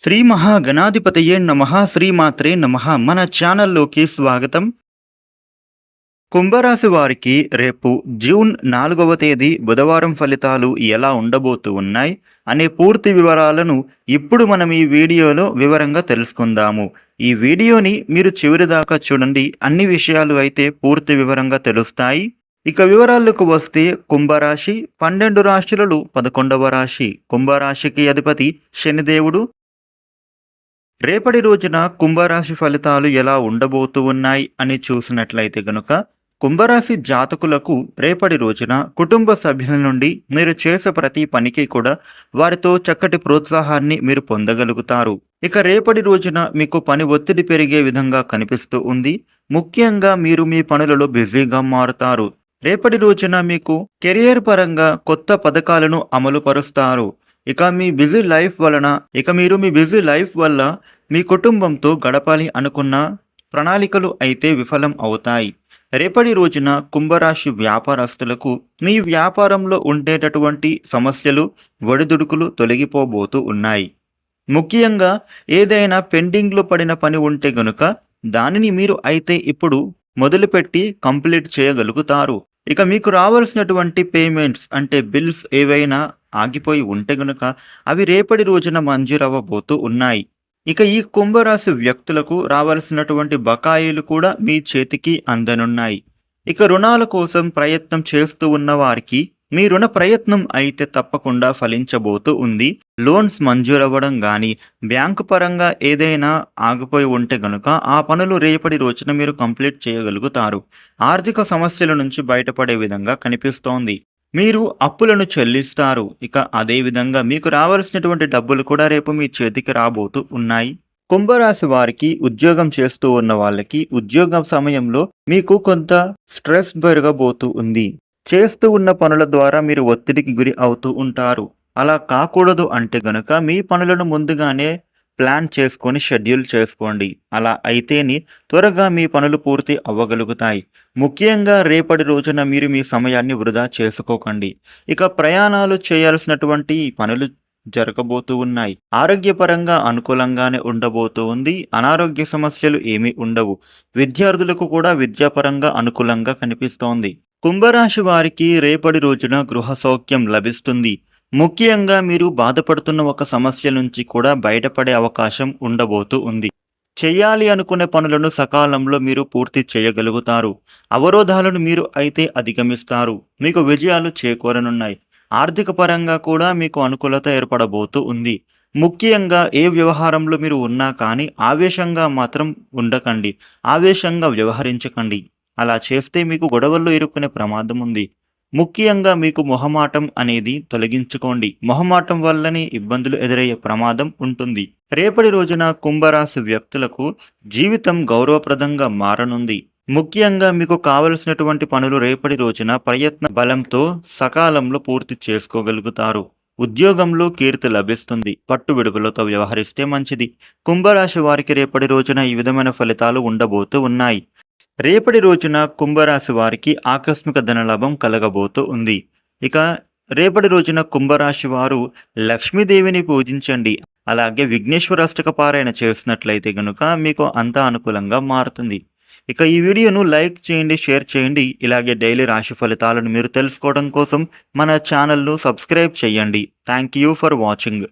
శ్రీ మహాగణాధిపతయే నమ శ్రీమాత్రే నమ. మన ఛానల్లోకి స్వాగతం. కుంభరాశి వారికి రేపు జూన్ నాలుగవ తేదీ బుధవారం ఫలితాలు ఎలా ఉండబోతూ ఉన్నాయి అనే పూర్తి వివరాలను ఇప్పుడు మనం ఈ వీడియోలో వివరంగా తెలుసుకుందాము. ఈ వీడియోని మీరు చివరి దాకా చూడండి. అన్ని విషయాలు అయితే పూర్తి వివరంగా తెలుస్తాయి. ఇక వివరాలకు వస్తే కుంభరాశి పన్నెండు రాశులలో పదకొండవ రాశి. కుంభరాశికి అధిపతి శనిదేవుడు. రేపటి రోజున కుంభరాశి ఫలితాలు ఎలా ఉండబోతూ ఉన్నాయి అని చూసినట్లయితే గనుక కుంభరాశి జాతకులకు రేపటి రోజున కుటుంబ సభ్యుల నుండి మీరు చేసే ప్రతి పనికి కూడా వారితో చక్కటి ప్రోత్సాహాన్ని మీరు పొందగలుగుతారు. ఇక రేపటి రోజున మీకు పని ఒత్తిడి పెరిగే విధంగా కనిపిస్తూ ఉంది. ముఖ్యంగా మీరు మీ పనులలో బిజీగా మారుతారు. రేపటి రోజున మీకు కెరియర్ పరంగా కొత్త పథకాలను అమలు పరుస్తారు ఇక మీ బిజీ లైఫ్ వలన ఇక మీరు మీ బిజీ లైఫ్ వల్ల మీ కుటుంబంతో గడపాలి అనుకున్న ప్రణాళికలు అయితే విఫలం అవుతాయి. రేపటి రోజున కుంభరాశి వ్యాపారస్తులకు మీ వ్యాపారంలో ఉండేటటువంటి సమస్యలు ఒడిదుడుకులు తొలగిపోబోతూ ఉన్నాయి. ముఖ్యంగా ఏదైనా పెండింగ్లో పడిన పని ఉంటే గనుక దానిని మీరు అయితే ఇప్పుడు మొదలుపెట్టి కంప్లీట్ చేయగలుగుతారు. ఇక మీకు రావాల్సినటువంటి పేమెంట్స్ అంటే బిల్స్ ఏవైనా ఆగిపోయి ఉంటే గనుక అవి రేపటి రోజున మంజూరవ్వబోతూ ఉన్నాయి. ఇక ఈ కుంభరాశి వ్యక్తులకు రావాల్సినటువంటి బకాయిలు కూడా మీ చేతికి అందనున్నాయి. ఇక రుణాల కోసం ప్రయత్నం చేస్తూ ఉన్న వారికి మీ రుణ ప్రయత్నం అయితే తప్పకుండా ఫలించబోతూ ఉంది. లోన్స్ మంజూరవ్వడం కానీ బ్యాంకు పరంగా ఏదైనా ఆగిపోయి ఉంటే గనుక ఆ పనులు రేపటి రోజున మీరు కంప్లీట్ చేయగలుగుతారు. ఆర్థిక సమస్యల నుంచి బయటపడే విధంగా కనిపిస్తోంది. మీరు అప్పులను చెల్లిస్తారు. ఇక అదేవిధంగా మీకు రావాల్సినటువంటి డబ్బులు కూడా రేపు మీ చేతికి రాబోతూ ఉన్నాయి. కుంభరాశి వారికి ఉద్యోగం చేస్తూ ఉన్న వాళ్ళకి ఉద్యోగం సమయంలో మీకు కొంత స్ట్రెస్ పెరగబోతూ ఉంది. చేస్తూ ఉన్న పనుల ద్వారా మీరు ఒత్తిడికి గురి అవుతూ ఉంటారు. అలా కాకూడదు అంటే గనుక మీ పనులను ముందుగానే ప్లాన్ చేసుకొని షెడ్యూల్ చేసుకోండి. అలా అయితేని త్వరగా మీ పనులు పూర్తి అవ్వగలుగుతాయి. ముఖ్యంగా రేపటి రోజున మీరు మీ సమయాన్ని వృధా చేసుకోకండి. ఇక ప్రయాణాలు చేయాల్సినటువంటి పనులు జరగబోతూ ఉన్నాయి. ఆరోగ్యపరంగా అనుకూలంగానే ఉండబోతూ ఉంది. అనారోగ్య సమస్యలు ఏమీ ఉండవు. విద్యార్థులకు కూడా విద్యాపరంగా అనుకూలంగా కనిపిస్తోంది. కుంభరాశి వారికి రేపటి రోజున గృహ సౌఖ్యం లభిస్తుంది. ముఖ్యంగా మీరు బాధపడుతున్న ఒక సమస్య నుంచి కూడా బయటపడే అవకాశం ఉండబోతూ ఉంది. చేయాలి అనుకునే పనులను సకాలంలో మీరు పూర్తి చేయగలుగుతారు. అవరోధాలను మీరు అయితే అధిగమిస్తారు. మీకు విజయాలు చేకూరనున్నాయి. ఆర్థిక పరంగా కూడా మీకు అనుకూలత ఏర్పడబోతూ ఉంది. ముఖ్యంగా ఏ వ్యవహారంలో మీరు ఉన్నా కానీ ఆవేశంగా మాత్రం ఉండకండి. ఆవేశంగా వ్యవహరించకండి. అలా చేస్తే మీకు గొడవల్లో ఇరుక్కునే ప్రమాదం ఉంది. ముఖ్యంగా మీకు మొహమాటం అనేది తొలగించుకోండి. మొహమాటం వల్లనే ఇబ్బందులు ఎదురయ్యే ప్రమాదం ఉంటుంది. రేపటి రోజున కుంభరాశి వ్యక్తులకు జీవితం గౌరవప్రదంగా మారనుంది. ముఖ్యంగా మీకు కావలసినటువంటి పనులు రేపటి రోజున ప్రయత్న బలంతో సకాలంలో పూర్తి చేసుకోగలుగుతారు. ఉద్యోగంలో కీర్తి లభిస్తుంది. పట్టు విడుపులతో వ్యవహరిస్తే మంచిది. కుంభరాశి వారికి రేపటి రోజున ఈ విధమైన ఫలితాలు ఉండబోతూ ఉన్నాయి. రేపటి రోజున కుంభరాశి వారికి ఆకస్మిక ధనలాభం కలగబోతూ ఉంది. ఇక రేపటి రోజున కుంభరాశి వారు లక్ష్మీదేవిని పూజించండి. అలాగే విఘ్నేశ్వర అష్టక పారాయణ చేసినట్లయితే గనుక మీకు అంతా అనుకూలంగా మారుతుంది. ఇక ఈ వీడియోను లైక్ చేయండి షేర్ చేయండి. ఇలాగే డైలీ రాశి ఫలితాలను మీరు తెలుసుకోవడం కోసం మన ఛానల్ను సబ్స్క్రైబ్ చేయండి. Thank you for watching.